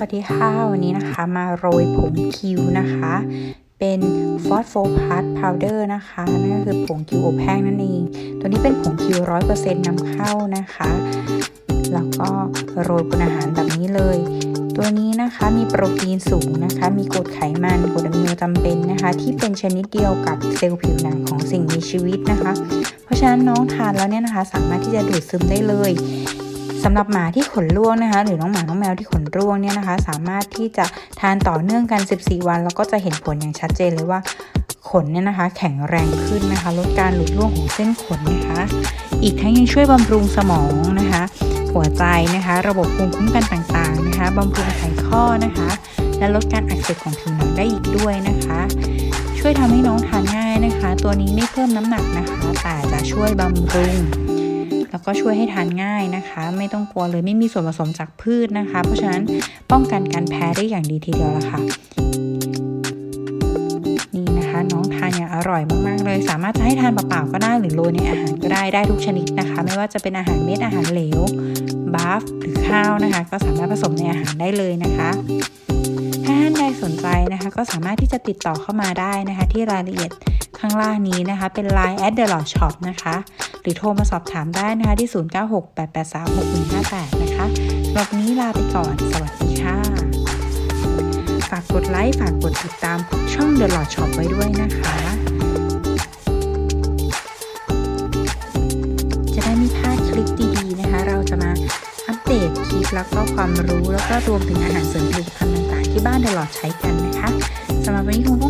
วัสดีค่ะ วันนี้นะคะมาโรยผงคิวนะคะ เป็นฟอสโฟพาร์ตพาวเดอร์นะคะนั่นก็คือผงคิวอบแห้งนั่นเอง ตัวนี้เป็นผงคิวร้อยเปอร์เซ็นต์นำเข้านะคะ แล้วก็โรยบนอาหารแบบนี้เลย ตัวนี้นะคะมีโปรตีนสูงนะคะ มีกรดไขมันกรดอะมิโนจำเป็นนะคะ ที่เป็นชนิดเดียวกับเซลล์ผิวหนังของสิ่งมีชีวิตนะคะ เพราะฉะนั้นน้องทานแล้วเนี่ยนะคะ สามารถที่จะดูดซึมได้เลย สำหรับหมาที่ขนร่วงนะคะ หรือน้องหมาน้องแมวที่ขนร่วงเนี่ยนะคะ สามารถที่จะทานต่อเนื่องกัน 14 วัน แล้วก็จะเห็นผลอย่างชัดเจนเลยว่าขนเนี่ยนะคะ แข็งแรงขึ้นนะคะ ลดการหลุดร่วงของเส้นขนนะคะ อีกทั้งยังช่วยบำรุงสมองนะคะ หัวใจนะคะ ระบบภูมิคุ้มกันต่างๆนะคะบำรุงไขข้อนะคะ และลดการอักเสบของผิวหนังได้อีกด้วยนะคะ ช่วยทำให้น้องทานง่ายนะคะ ตัวนี้ไม่เพิ่มน้ำหนักนะคะ แต่จะช่วยบำรุง แล้วก็ช่วยให้ทานง่ายนะคะ ไม่ต้องกลัวเลยไม่มีส่วนผสมจากพืชนะคะ เพราะฉะนั้นป้องกันการแพ้ได้อย่างดีทีเดียวละค่ะนี่นะคะน้องทานอย่างอร่อยมากๆเลย สามารถจะให้ทานเปล่าๆก็ได้หรือโรยในอาหารก็ได้ได้ทุกชนิดนะคะ ไม่ว่าจะเป็นอาหารเม็ดอาหารเหลวบาฟหรือข้าวนะคะ ก็สามารถผสมในอาหารได้เลยนะคะถ้าท่านใดสนใจนะคะ ก็สามารถที่จะติดต่อเข้ามาได้นะคะ ที่รายละเอียด ข้างล่างนี้นะคะ เป็น Line at the Lord Shop นะคะ หรือโทรมาสอบถามได้นะคะที่ 0968836158 นะคะหรับนี้ลาไปก่อน สวัสดีค่ะ ฝากกดไลค์ ฝากกดติดตามช่อง The Lord Shop ไว้ด้วยนะคะ จะได้ไม่พลาดคลิปดีๆนะคะ เราจะมาอัปเดตคลิปแล้วก็ความรู้แล้วก็รวมถึงอาหารเสริมผลิตภัณฑ์ต่างๆ ที่บ้าน The Lord ใช้กันนะคะสำหรับวันนี้คงต้อง